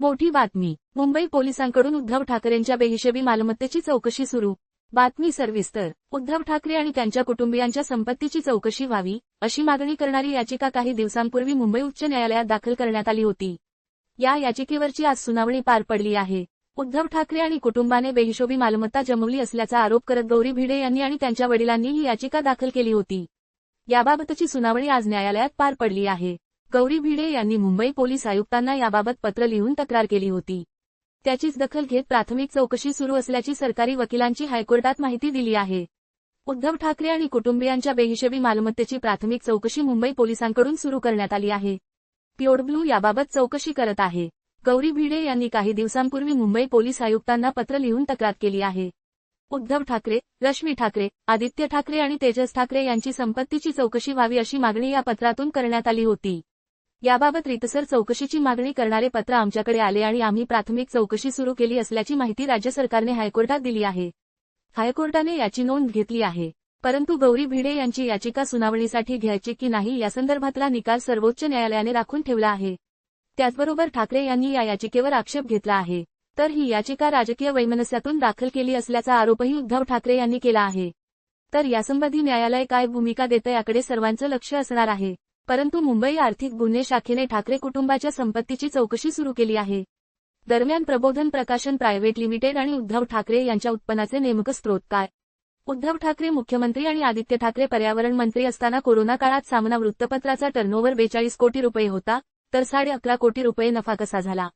मोठी बातमी. मुंबई पोलिसांकडून उद्धव ठाकरेंच्या बेहिशेबी मालमत्तेची चौकशी सुरू. बातमी सविस्तर उद्धव ठाकरे आणि त्यांच्या कुटुंबियांच्या संपत्तीची चौकशी व्हावी अशी मागणी करणारी याचिका काही दिवसांपूर्वी मुंबई उच्च न्यायालयात दाखल करण्यात आली होती. या याचिकेवरची आज सुनावणी पार पडली आहे. उद्धव ठाकरे आणि कुटुंबाने बेहिशोबी मालमत्ता जमवली असल्याचा आरोप करत गौरी भिडे यांनी आणि त्यांच्या वडिलांनी ही याचिका दाखल केली होती. याबाबतची सुनावणी आज न्यायालयात पार पडली आहे. गौरी भिडे यांनी मुंबई पोलीस आयुक्तांना याबाबत पत्र लिहून तक्रार केली होती. त्याचीच दखल घेत प्राथमिक चौकशी सुरू असल्याची सरकारी वकिलांची हायकोर्टात माहिती दिली आहे. उद्धव ठाकरे आणि कुटुंबियांच्या बेहिशेबी मालमत्तेची प्राथमिक चौकशी मुंबई पोलिसांकडून सुरू करण्यात आली आहे. प्योडब्लू ब्लू याबाबत चौकशी करत आहे. गौरी भिडे यांनी काही दिवसांपूर्वी मुंबई पोलीस आयुक्तांना पत्र लिहून तक्रार केली आहे. उद्धव ठाकरे रश्मी ठाकरे आदित्य ठाकरे आणि तेजस ठाकरे यांची संपत्तीची चौकशी व्हावी अशी मागणी या पत्रातून करण्यात आली होती. याबाबत रितसर चौकशीची मागणी करणारे पत्र आमच्याकडे आले आणि आम्ही प्राथमिक चौकशी सुरू केली असल्याची माहिती राज्य सरकारने हायकोर्टात दिली आहे. हायकोर्टाने याची नोंद घेतली आहे. परंतु गौरी भिडे यांची याचिका सुनावणीसाठी घ्यायची की नाही यासंदर्भातला निकाल सर्वोच्च न्यायालयाने राखून ठेवला आहे. त्याचबरोबर ठाकरे यांनी या याचिकेवर आक्षेप घेतला आहे. तर ही याचिका राजकीय वैमनस्यातून दाखल केली असल्याचा आरोपही उद्धव ठाकरे यांनी केला आहे. तर यासंबंधी न्यायालय काय भूमिका देतं याकडे सर्वांचं लक्ष असणार आहे. परंतु मुंबई आर्थिक गुन्हे शाखेने ठाकरे कुटुंबाच्या संपत्तीची चौकशी सुरू केली आहे. दरम्यान प्रबोधन प्रकाशन प्रायव्हेट लिमिटेड आणि उद्धव ठाकरे यांच्या उत्पन्नाचे नेमकं स्रोत काय? उद्धव ठाकरे मुख्यमंत्री आणि आदित्य ठाकरे पर्यावरण मंत्री असताना कोरोना काळात सामना वृत्तपत्राचा टर्नओव्हर बेचाळीस कोटी रुपये होता तर साडे अकरा कोटी रुपये नफा कसा झाला?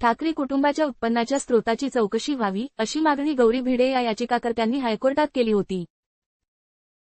ठाकरे कुटुंबाच्या उत्पन्नाच्या स्रोताची चौकशी व्हावी अशी मागणी गौरी भिडे या याचिकाकर्त्यांनी हायकोर्टात केली होती.